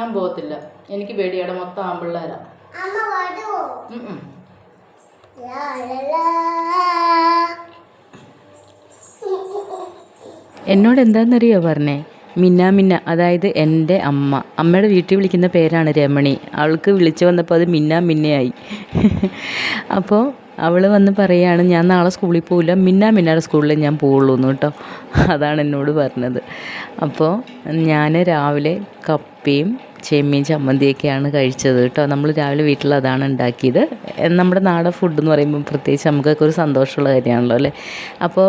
ഞാൻ പോകത്തില്ല. എനിക്ക് പേടിയാടെ മൊത്തം ആമ്പിള്ളേരാ. എന്നോട് എന്താണെന്നറിയോ പറഞ്ഞേ? മിന്ന മിന്ന അതായത് എന്റെ അമ്മ. അമ്മയുടെ വീട്ടിൽ വിളിക്കുന്ന പേരാണ് രമണി. അവൾക്ക് വിളിച്ചു വന്നപ്പോൾ അത് മിന്ന മിന്നയായി. അപ്പോൾ അവൾ വന്ന് പറയുകയാണ് ഞാൻ നാളെ സ്കൂളിൽ പോവില്ല. മിന്ന മിന്നയുടെ സ്കൂളിൽ ഞാൻ പോവുള്ളൂ എന്ന് കേട്ടോ. അതാണ് എന്നോട് പറഞ്ഞത്. അപ്പോൾ ഞാൻ രാവിലെ കപ്പയും ചെമ്മീൻ ചമ്മന്തിയൊക്കെയാണ് കഴിച്ചത് കേട്ടോ. നമ്മൾ രാവിലെ വീട്ടിൽ അതാണ് ഉണ്ടാക്കിയത് നമ്മുടെ നാടൻ ഫുഡ് എന്ന് പറയുമ്പോൾ പ്രത്യേകിച്ച് നമുക്കൊക്കെ ഒരു സന്തോഷമുള്ള കാര്യമാണല്ലോ അല്ലേ? അപ്പോൾ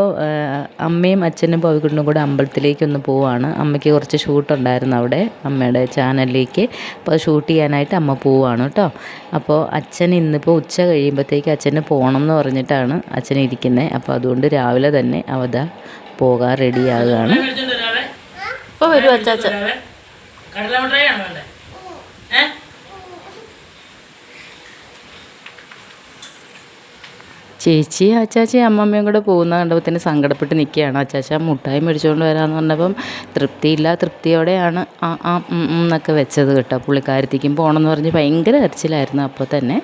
അമ്മയും അച്ഛനും പവിക്കുണ്ടും കൂടെ അമ്പലത്തിലേക്കൊന്ന് പോവാണ്. അമ്മയ്ക്ക് കുറച്ച് ഷൂട്ട് ഉണ്ടായിരുന്നു അവിടെ അമ്മയുടെ ചാനലിലേക്ക്. അപ്പോൾ ഷൂട്ട് ചെയ്യാനായിട്ട് അമ്മ പോവാണ് കേട്ടോ. അപ്പോൾ അച്ഛൻ ഇന്നിപ്പോൾ ഉച്ച കഴിയുമ്പോഴത്തേക്ക് അച്ഛന് പോകണം എന്ന് പറഞ്ഞിട്ടാണ് അച്ഛൻ ഇരിക്കുന്നത് അപ്പോൾ അതുകൊണ്ട് രാവിലെ തന്നെ അവത പോകാൻ റെഡിയാകുകയാണ് ഇപ്പോൾ വരും അച്ചാച്ച വരാവേ? കടല ചേച്ചി അച്ചാച്ചി അമ്മമ്മയും കൂടെ പോകുന്ന കണ്ടപ്പോൾ തന്നെ സങ്കടപ്പെട്ട് നിൽക്കുകയാണ് അച്ചാച്ച മുട്ടായി മേടിച്ചുകൊണ്ട് വരാമെന്ന് പറഞ്ഞപ്പം തൃപ്തിയില്ല തൃപ്തിയോടെയാണ് ആ ആ എന്നൊക്കെ വെച്ചത് കേട്ടോ. പുള്ളിക്കാരത്തേക്കും പോകണമെന്ന് പറഞ്ഞ് ഭയങ്കര കരച്ചിലായിരുന്നു അപ്പോൾ തന്നെ.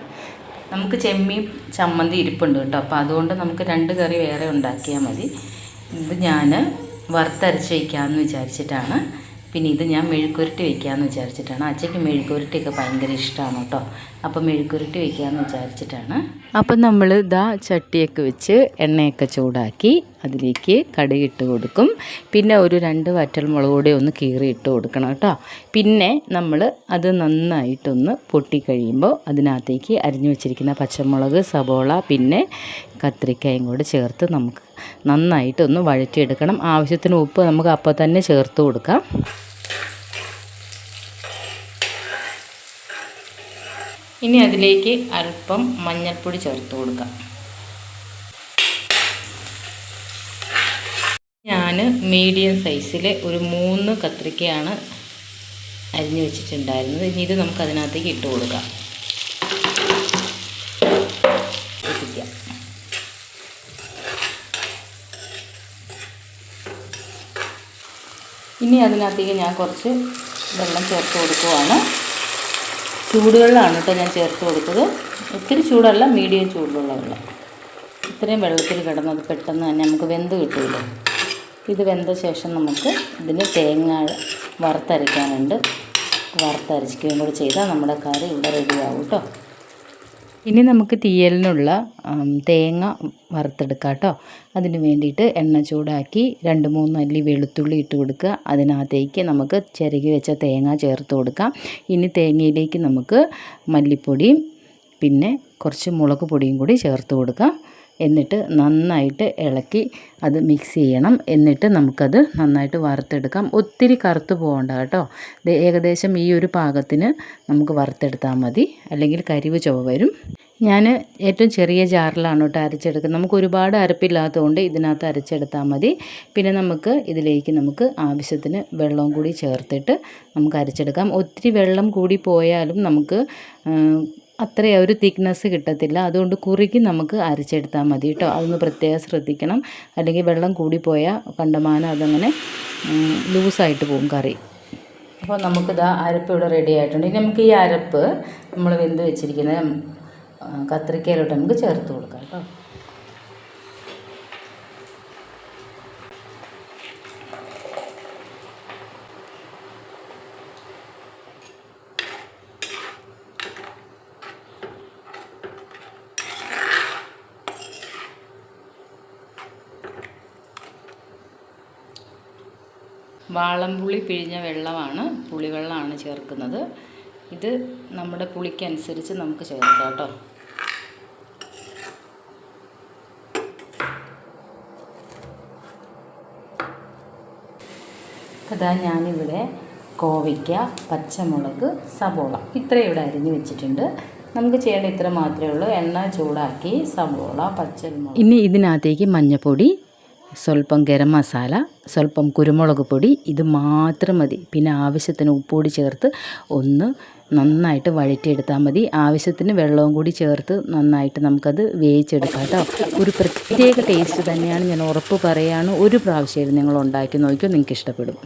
നമുക്ക് ചെമ്മീൻ ചമ്മന്തി ഇരിപ്പുണ്ട് കേട്ടോ. അപ്പോൾ അതുകൊണ്ട് നമുക്ക് രണ്ട് കറി വേറെ ഉണ്ടാക്കിയാൽ മതി. ഇത് ഞാൻ വറുത്തരച്ച് വയ്ക്കാമെന്ന് വിചാരിച്ചിട്ടാണ്. പിന്നെ ഇത് ഞാൻ മെഴുക്കുരുട്ടി വെക്കാമെന്ന് വിചാരിച്ചിട്ടാണ്. അച്ഛയ്ക്ക് മെഴുക്കുരുട്ടിയൊക്കെ ഭയങ്കര ഇഷ്ടമാണ് കേട്ടോ. അപ്പോൾ മെഴുക്കുരുട്ടി വെക്കാമെന്ന് വിചാരിച്ചിട്ടാണ്. അപ്പം നമ്മൾ ഇതാ ചട്ടിയൊക്കെ വെച്ച് എണ്ണയൊക്കെ ചൂടാക്കി അതിലേക്ക് കടുക് ഇട്ട് കൊടുക്കും. പിന്നെ ഒരു രണ്ട് വറ്റൽമുളക് കൂടി ഒന്ന് കീറി ഇട്ട് കൊടുക്കണം കേട്ടോ. പിന്നെ നമ്മൾ അത് നന്നായിട്ടൊന്ന് പൊട്ടിക്കഴിയുമ്പോൾ അതിനകത്തേക്ക് അരിഞ്ഞു വെച്ചിരിക്കുന്ന പച്ചമുളക് സബോള പിന്നെ കത്തിരിക്കയും കൂടി ചേർത്ത് നമുക്ക് നന്നായിട്ടൊന്ന് വഴറ്റിയെടുക്കണം. ആവശ്യത്തിന് ഉപ്പ് നമുക്ക് അപ്പോൾ തന്നെ ചേർത്ത് കൊടുക്കാം. ഇനി അതിലേക്ക് അല്പം മഞ്ഞൾപ്പൊടി ചേർത്ത് കൊടുക്കാം. ഞാൻ മീഡിയം സൈസിൽ ഒരു മൂന്ന് കത്രിക്കയാണ് അരിഞ്ഞു വെച്ചിട്ടുണ്ടായിരുന്നത്. ഇനി ഇത് നമുക്ക് അതിനകത്തേക്ക് ഇട്ട് കൊടുക്കാം. ഇനി അതിനകത്തേക്ക് ഞാൻ കുറച്ച് വെള്ളം ചേർത്ത് കൊടുക്കുവാണ്. ചൂടുവെള്ളമാണ് കേട്ടോ ഞാൻ ചേർത്ത് കൊടുത്തത്. ഒത്തിരി ചൂടല്ല മീഡിയം ചൂടുള്ള വെള്ളം. ഇത്രയും വെള്ളത്തിൽ കിടന്നത് പെട്ടെന്ന് തന്നെ നമുക്ക് വെന്ത് കിട്ടില്ല ഇത് വെന്ത ശേഷം നമുക്ക് ഇതിന് തേങ്ങ വറുത്തരയ്ക്കാനുണ്ട്. വറുത്തരച്ചിക്കുകയും കൂടി ചെയ്താൽ നമ്മുടെ കറി ഇവിടെ റെഡിയാവും കേട്ടോ. ഇനി നമുക്ക് തീയലിനുള്ള തേങ്ങ വറുത്തെടുക്കാം കേട്ടോ. അതിന് വേണ്ടിയിട്ട് എണ്ണ ചൂടാക്കി രണ്ട് മൂന്ന് അല്ലി വെളുത്തുള്ളി ഇട്ട് കൊടുക്കുക. അതിനകത്തേക്ക് നമുക്ക് ചിരകി വെച്ച തേങ്ങ ചേർത്ത് കൊടുക്കാം. ഇനി തേങ്ങയിലേക്ക് നമുക്ക് മല്ലിപ്പൊടിയും പിന്നെ കുറച്ച് മുളക് പൊടിയും കൂടി ചേർത്ത് കൊടുക്കാം. എന്നിട്ട് നന്നായിട്ട് ഇളക്കി അത് മിക്സ് ചെയ്യണം. എന്നിട്ട് നമുക്കത് നന്നായിട്ട് വറുത്തെടുക്കാം. ഒത്തിരി കറുത്ത് പോകണ്ട കേട്ടോ. ഏകദേശം ഈ ഒരു പാകത്തിന് നമുക്ക് വറുത്തെടുത്താൽ മതി. അല്ലെങ്കിൽ കരിവ് ചുവ വരും. ഞാൻ ഏറ്റവും ചെറിയ ജാറിലാണ് കേട്ടോ അരച്ചെടുക്കുന്നത്. നമുക്ക് ഒരുപാട് അരപ്പില്ലാത്തതുകൊണ്ട് ഇതിനകത്ത് അരച്ചെടുത്താൽ മതി. പിന്നെ നമുക്ക് ഇതിലേക്ക് നമുക്ക് ആവശ്യത്തിന് വെള്ളവും കൂടി ചേർത്തിട്ട് നമുക്ക് അരച്ചെടുക്കാം. ഒത്തിരി വെള്ളം കൂടി പോയാലും നമുക്ക് അത്രയും ഒരു തിക്നെസ് കിട്ടത്തില്ല. അതുകൊണ്ട് കുറുകി നമുക്ക് അരച്ചെടുത്താൽ മതി കേട്ടോ. അതൊന്ന് പ്രത്യേകം ശ്രദ്ധിക്കണം. അല്ലെങ്കിൽ വെള്ളം കൂടിപ്പോയാൽ കണ്ടമാനം അതങ്ങനെ ലൂസായിട്ട് പോകും കറി. അപ്പോൾ നമുക്കിതാ അരപ്പ് ഇവിടെ റെഡി ആയിട്ടുണ്ട്. ഇനി നമുക്ക് ഈ അരപ്പ് നമ്മൾ വെന്ത് വെച്ചിരിക്കുന്ന കത്രിക്കയിലോട്ട് നമുക്ക് ചേർത്ത് കൊടുക്കാം കേട്ടോ. വാളംപുളി പിഴിഞ്ഞ വെള്ളമാണ് പുളിവെള്ളമാണ് ചേർക്കുന്നത്. ഇത് നമ്മുടെ പുളിക്കനുസരിച്ച് നമുക്ക് ചേർക്കാം കേട്ടോ. അതാ ഞാനിവിടെ കോവയ്ക്ക പച്ചമുളക് സബോള ഇത്രയും ഇവിടെ അരിഞ്ഞ് വെച്ചിട്ടുണ്ട്. നമുക്ക് ചെയ്യേണ്ട ഇത്ര മാത്രമേ ഉള്ളൂ. എണ്ണ ചൂടാക്കി സബോള പച്ചമുളക്. ഇനി ഇതിനകത്തേക്ക് മഞ്ഞൾപ്പൊടി സ്വല്പം ഗരം മസാല സ്വല്പം കുരുമുളക് പൊടി ഇത് മാത്രം മതി. പിന്നെ ആവശ്യത്തിന് ഉപ്പുപൊടി ചേർത്ത് ഒന്ന് നന്നായിട്ട് വഴറ്റിയെടുത്താൽ മതി. ആവശ്യത്തിന് വെള്ളവും കൂടി ചേർത്ത് നന്നായിട്ട് നമുക്കത് വേവിച്ചെടുക്കാം കേട്ടോ. ഒരു പ്രത്യേക ടേസ്റ്റ് തന്നെയാണ് ഞാൻ ഉറപ്പ് പറയുകയാണ് ഒരു പ്രാവശ്യം നിങ്ങൾ ഉണ്ടാക്കി നോക്കിയോ നിങ്ങൾക്ക് ഇഷ്ടപ്പെടും.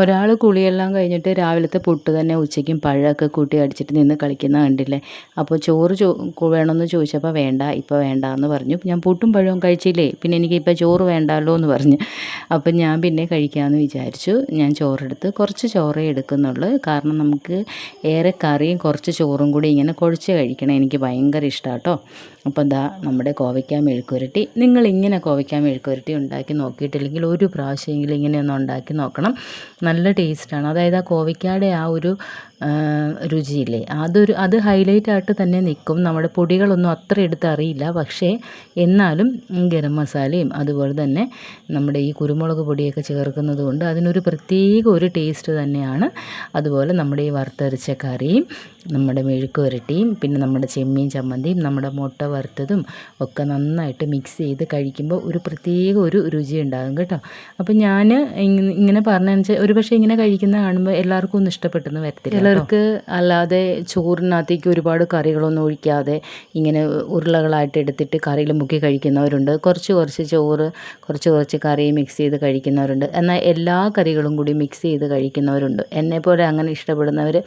ഒരാൾ കുളിയെല്ലാം കഴിഞ്ഞിട്ട് രാവിലത്തെ പുട്ട് തന്നെ ഉച്ചയ്ക്കും പഴമൊക്കെ കൂട്ടി അടിച്ചിട്ട് നിന്ന് കളിക്കുന്ന കണ്ടില്ലേ? അപ്പോൾ ചോറ് ചോ വേണമെന്ന് ചോദിച്ചപ്പോൾ വേണ്ട ഇപ്പോൾ വേണ്ട എന്ന് പറഞ്ഞു. ഞാൻ പുട്ടും പഴവും കഴിച്ചില്ലേ? പിന്നെ എനിക്കിപ്പോൾ ചോറ് വേണ്ടല്ലോ എന്ന് പറഞ്ഞു. അപ്പം ഞാൻ പിന്നെ കഴിക്കാമെന്ന് വിചാരിച്ചു. ഞാൻ ചോറെടുത്ത് കുറച്ച് ചോറേ എടുക്കുന്നുള്ളൂ. കാരണം നമുക്ക് ഏറെ കറിയും കുറച്ച് ചോറും കൂടി ഇങ്ങനെ കുഴച്ച് കഴിക്കണം. എനിക്ക് ഭയങ്കര ഇഷ്ടമാണ് കേട്ടോ അപ്പോൾ എന്താ നമ്മുടെ കോവയ്ക്ക മെഴുക്കുരട്ടി നിങ്ങൾ ഇങ്ങനെ കോവയ്ക്ക മെഴുക്കുരട്ടി ഉണ്ടാക്കി നോക്കിയിട്ടില്ലെങ്കിൽ ഒരു പ്രാവശ്യമെങ്കിലും ഇങ്ങനെ ഒന്ന് ഉണ്ടാക്കി നോക്കണം. നല്ല ടേസ്റ്റാണ്. അതായത് ആ കോവയ്ക്കയുടെ ആ ഒരു രുചിയില്ലേ? അതൊരു അത് ഹൈലൈറ്റ് ആയിട്ട് തന്നെ നിൽക്കും. നമ്മുടെ പൊടികളൊന്നും അത്ര എടുത്ത് അറിയില്ല. പക്ഷേ എന്നാലും ഗരം മസാലയും അതുപോലെ തന്നെ നമ്മുടെ ഈ കുരുമുളക് പൊടിയൊക്കെ ചേർക്കുന്നത് കൊണ്ട് അതിനൊരു പ്രത്യേക ഒരു ടേസ്റ്റ് തന്നെയാണ്. അതുപോലെ നമ്മുടെ ഈ വറുത്തരച്ച കറിയും നമ്മുടെ മെഴുക്ക് വരട്ടിയും പിന്നെ നമ്മുടെ ചെമ്മീൻ ചമ്മന്തിയും നമ്മുടെ മുട്ട വറുത്തതും ഒക്കെ നന്നായിട്ട് മിക്സ് ചെയ്ത് കഴിക്കുമ്പോൾ ഒരു പ്രത്യേക ഒരു രുചി ഉണ്ടാകും കേട്ടോ. അപ്പോൾ ഞാൻ ഇങ്ങനെ പറഞ്ഞാൽ ഒരു പക്ഷേ ഇങ്ങനെ കഴിക്കുന്ന കാണുമ്പോൾ എല്ലാവർക്കും ഒന്നും ഇഷ്ടപ്പെട്ടെന്ന് വരത്തില്ല. ചിലർക്ക് അല്ലാതെ ചോറിനകത്തേക്ക് ഒരുപാട് കറികളൊന്നും ഒഴിക്കാതെ ഇങ്ങനെ ഉരുളകളായിട്ട് എടുത്തിട്ട് കറിയിൽ മുക്കി കഴിക്കുന്നവരുണ്ട്. കുറച്ച് കുറച്ച് ചോറ് കുറച്ച് കുറച്ച് കറി മിക്സ് ചെയ്ത് കഴിക്കുന്നവരുണ്ട്. എന്നാൽ എല്ലാ കറികളും കൂടി മിക്സ് ചെയ്ത് കഴിക്കുന്നവരുണ്ട്. എന്നെപ്പോലെ അങ്ങനെ ഇഷ്ടപ്പെടുന്നവർ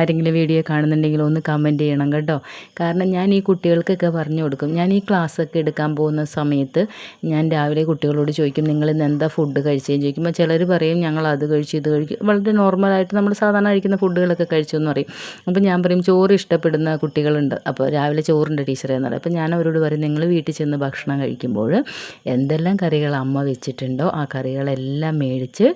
ആരെങ്കിലും വീഡിയോ കാണുന്നുണ്ടെങ്കിൽ ഒന്ന് കമന്റ് ചെയ്യണം കേട്ടോ. കാരണം ഞാൻ ഈ കുട്ടികൾക്കൊക്കെ പറഞ്ഞു കൊടുക്കും. ഞാൻ ഈ ക്ലാസ്സൊക്കെ എടുക്കാൻ പോകുന്ന സമയത്ത് ഞാൻ രാവിലെ കുട്ടികളോട് ചോദിക്കും നിങ്ങൾ ഇന്ന് എന്താ ഫുഡ് കഴിച്ചതെന്ന് ചോദിക്കുമ്പോൾ ചിലർ പറയും ഞങ്ങൾ അത് കഴിച്ചു ഇത് കഴിക്കും വളരെ നോർമലായിട്ട് നമ്മൾ സാധാരണ കഴിക്കുന്ന ഫുഡുകളൊക്കെ കഴിച്ചു എന്ന് പറയും. അപ്പോൾ ഞാൻ പറയും ചോറ് ഇഷ്ടപ്പെടുന്ന കുട്ടികളുണ്ട്. അപ്പോൾ രാവിലെ ചോറുണ്ട് ടീച്ചറെ എന്ന് പറയും. അപ്പോൾ ഞാൻ അവരോട് പറയും നിങ്ങൾ വീട്ടിൽ ചെന്ന് ഭക്ഷണം കഴിക്കുമ്പോൾ എന്തെല്ലാം കറികൾ അമ്മ വെച്ചിട്ടുണ്ടോ ആ കറികളെല്ലാം മേടിച്ച്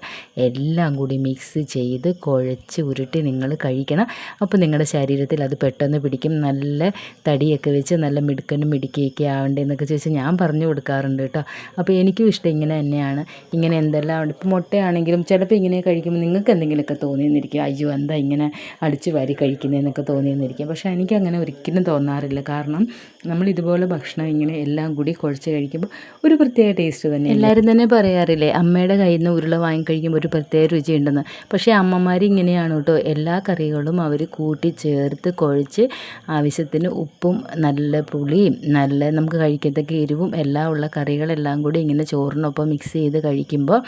എല്ലാം കൂടി മിക്സ് ചെയ്ത് കുഴച്ച് ഉരുട്ടി നിങ്ങൾ കഴിക്കണം. അപ്പോൾ നിങ്ങളുടെ ശരീരത്തിൽ അത് പെട്ടെന്ന് പിടിക്കും. നല്ല തടിയൊക്കെ വെച്ച് നല്ല മിടുക്കനും മിടുക്കിയൊക്കെ ആവണ്ടേ എന്നൊക്കെ ചോദിച്ചാൽ ഞാൻ പറഞ്ഞു കൊടുക്കാറുണ്ട് കേട്ടോ. അപ്പോൾ എനിക്കും ഇഷ്ടം ഇങ്ങനെ തന്നെയാണ്. ഇങ്ങനെ എന്തെല്ലാം ഇപ്പോൾ മുട്ടയാണെങ്കിലും ചിലപ്പോൾ ഇങ്ങനെ കഴിക്കുമ്പോൾ നിങ്ങൾക്ക് എന്തെങ്കിലുമൊക്കെ തോന്നിയെന്നിരിക്കും. അയ്യോ എന്താ ഇങ്ങനെ അടിച്ച് വാരി കഴിക്കുന്നതെന്നൊക്കെ തോന്നിയെന്നിരിക്കും. പക്ഷേ എനിക്കങ്ങനെ ഒരിക്കലും തോന്നാറില്ല. കാരണം നമ്മൾ ഇതുപോലെ ഭക്ഷണം ഇങ്ങനെ എല്ലാം കൂടി കുഴച്ച് കഴിക്കുമ്പോൾ ഒരു പ്രത്യേക ടേസ്റ്റ് തന്നെ എല്ലാവരും തന്നെ പറയാറില്ലേ അമ്മയുടെ കയ്യിൽ നിന്ന് ഉരുള വാങ്ങി കഴിക്കുമ്പോൾ ഒരു പ്രത്യേക രുചിയുണ്ടെന്ന്. പക്ഷേ അമ്മമാർ ഇങ്ങനെയാണ് കേട്ടോ. എല്ലാ കറികളും അവർ കൂട്ടി ചേർത്ത് കുഴച്ച് ആവശ്യത്തിന് ഉപ്പും നല്ല പുളിയും നല്ല നമുക്ക് കഴിക്കത്തക്ക എരിവും എല്ലാം ഉള്ള കറികളെല്ലാം കൂടി ഇങ്ങനെ ചോറിനൊപ്പം മിക്സ് ചെയ്ത് കഴിക്കുമ്പോൾ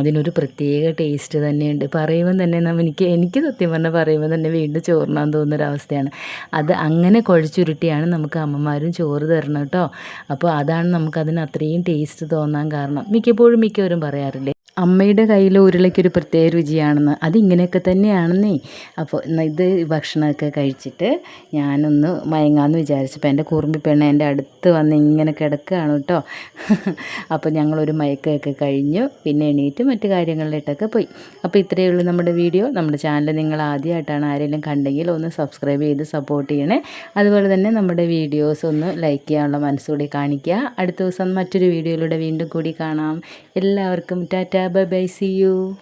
അതിനൊരു പ്രത്യേക ടേസ്റ്റ് തന്നെയുണ്ട്. പറയുമ്പോൾ തന്നെ എനിക്ക് എനിക്ക് സത്യം പറഞ്ഞാൽ പറയുമ്പോൾ തന്നെ വീണ്ടും ചോറിനാൻ തോന്നുന്നൊരവസ്ഥയാണ്. അത് അങ്ങനെ കുഴച്ചുരുട്ടിയാണ് നമുക്ക് അമ്മമാരും ചോറ് തരണം കേട്ടോ. അപ്പോൾ അതാണ് നമുക്കതിന് അത്രയും ടേസ്റ്റ് തോന്നാൻ കാരണം. മിക്കപ്പോഴും മിക്കവരും പറയാറില്ലേ? അമ്മയുടെ കയ്യിൽ ഉരുളയ്ക്കൊരു പ്രത്യേക രുചിയാണെന്ന്. അതിങ്ങനെയൊക്കെ തന്നെയാണെന്നേ. അപ്പോൾ ഇത് ഭക്ഷണമൊക്കെ കഴിച്ചിട്ട് ഞാനൊന്ന് മയങ്ങാമെന്ന് വിചാരിച്ചപ്പോൾ എന്റെ കുറുമ്പി പെണ്ണ് എന്റെ അടുത്ത് വന്ന് ഇങ്ങനെ കിടക്കുകയാണ് കേട്ടോ. അപ്പോൾ ഞങ്ങളൊരു മയക്കമൊക്കെ കഴിഞ്ഞു. പിന്നെ എണീറ്റ് മറ്റു കാര്യങ്ങളിലിട്ടൊക്കെ പോയി. അപ്പോൾ ഇത്രയേ ഉള്ളൂ നമ്മുടെ വീഡിയോ. നമ്മുടെ ചാനൽ നിങ്ങൾ ആദ്യമായിട്ടാണ് ആരെങ്കിലും കണ്ടെങ്കിൽ ഒന്ന് സബ്സ്ക്രൈബ് ചെയ്ത് സപ്പോർട്ട് ചെയ്യണേ. അതുപോലെ തന്നെ നമ്മുടെ വീഡിയോസ് ഒന്ന് ലൈക്ക് ചെയ്യാനുള്ള മനസ്സുകൂടി കാണിക്കുക. അടുത്ത ദിവസം മറ്റൊരു വീഡിയോയിലൂടെ വീണ്ടും കൂടി കാണാം. എല്ലാവർക്കും ടാറ്റാ. Bye-bye. See you.